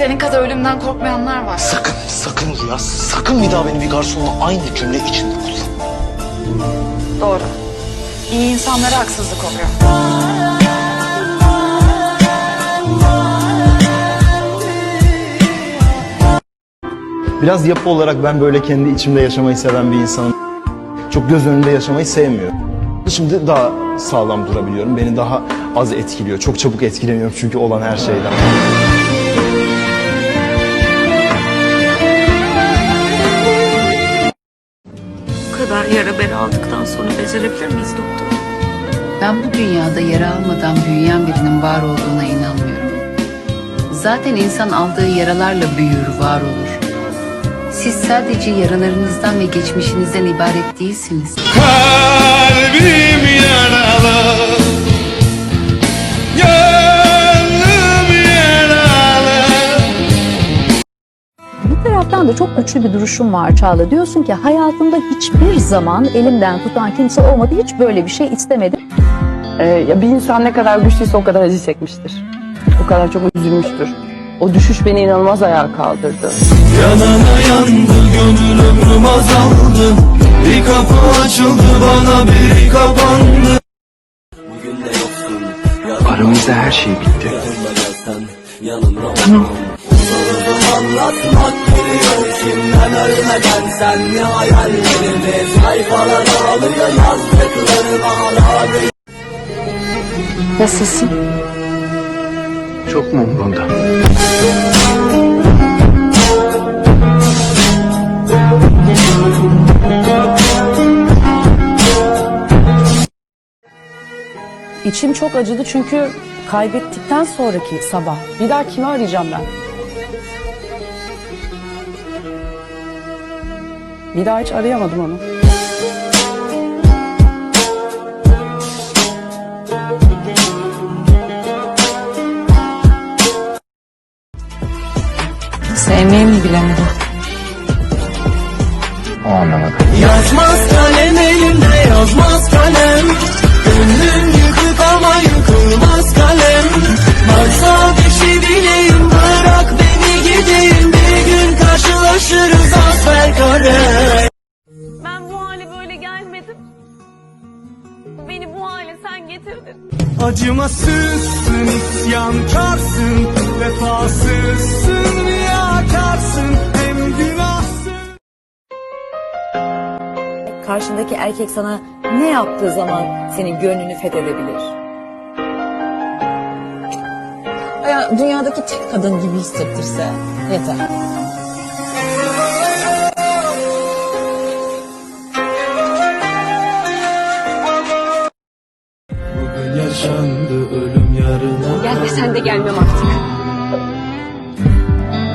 Senin kadar ölümden korkmayanlar var. Sakın, sakın Rüya, sakın bir daha beni bir garsonla aynı cümle içinde kullan. Doğru. İyi insanlara haksızlık oluyor. Biraz yapı olarak ben böyle kendi içimde yaşamayı seven bir insanım. Çok göz önünde yaşamayı sevmiyorum. Şimdi daha sağlam durabiliyorum. Beni daha az etkiliyor. Çok çabuk etkileniyorum çünkü olan her şeyden. Kadar yara bere aldıktan sonra becerebilir miyiz doktor? Ben bu dünyada yara almadan büyüyen birinin var olduğuna inanmıyorum. Zaten insan aldığı yaralarla büyür, var olur. Siz sadece yaralarınızdan ve geçmişinizden ibaret değilsiniz. Kalbim yaralı çok güçlü bir duruşun var Çağla. Diyorsun ki hayatımda hiçbir zaman elimden tutan kimse olmadı. Hiç böyle bir şey istemedim. Ee, ya bir insan ne kadar güçlüyse o kadar acı çekmiştir. O kadar çok üzülmüştür. O düşüş beni inanılmaz ayağa kaldırdı. Yanana yandı gönül ömrüm azaldı Bir kapı açıldı bana biri kapandı Aramızda her şey bitti. Nasılsın? Çok mu umurunda? İçim çok acıdı çünkü kaybettikten sonraki sabah bir daha kimi arayacağım ben? Bir daha hiç arayamadım onu. Sevmeyi mi bilemedim? O anlamadım. Yazmaz kalem elimde yazmaz kalem Gönlüm yıkık ama yıkılmaz kalem gelmedim. Beni bu hale sen getirdin. Acımasızsın, isyankarsın, vefasızsın, riyakarsın, hem günahsın. Karşındaki erkek sana ne yaptığı zaman senin gönlünü fethedebilir? Ya, dünyadaki tek kadın gibi hissettirse yeter.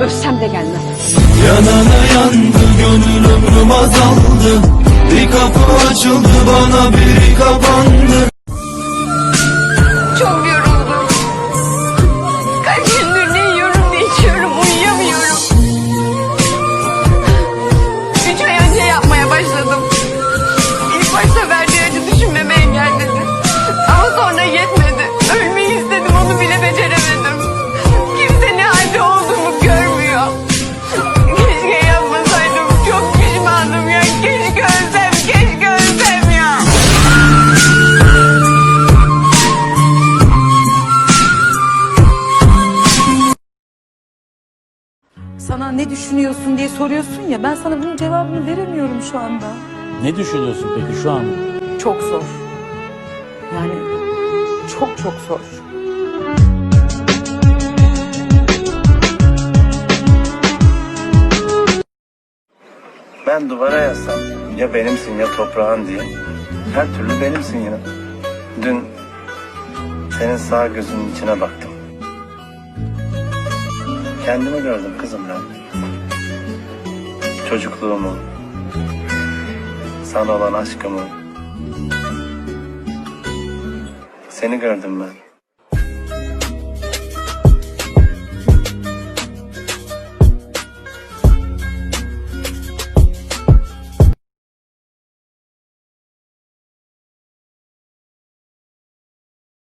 Ölsem de gelmem. Yanana yandı gönül ömrüm azaldı. Bir kapı açıldı bana biri kapandı. Sana ne düşünüyorsun diye soruyorsun ya ben sana bunun cevabını veremiyorum şu anda. Ne düşünüyorsun peki şu an? Çok zor. Yani çok çok zor. Ben duvara yazsam ya benimsin ya toprağın diye. Her türlü benimsin yine. Dün senin sağ gözünün içine baktım. Kendimi gördüm kızım ben. Çocukluğumu, sana olan aşkımı. Seni gördüm ben.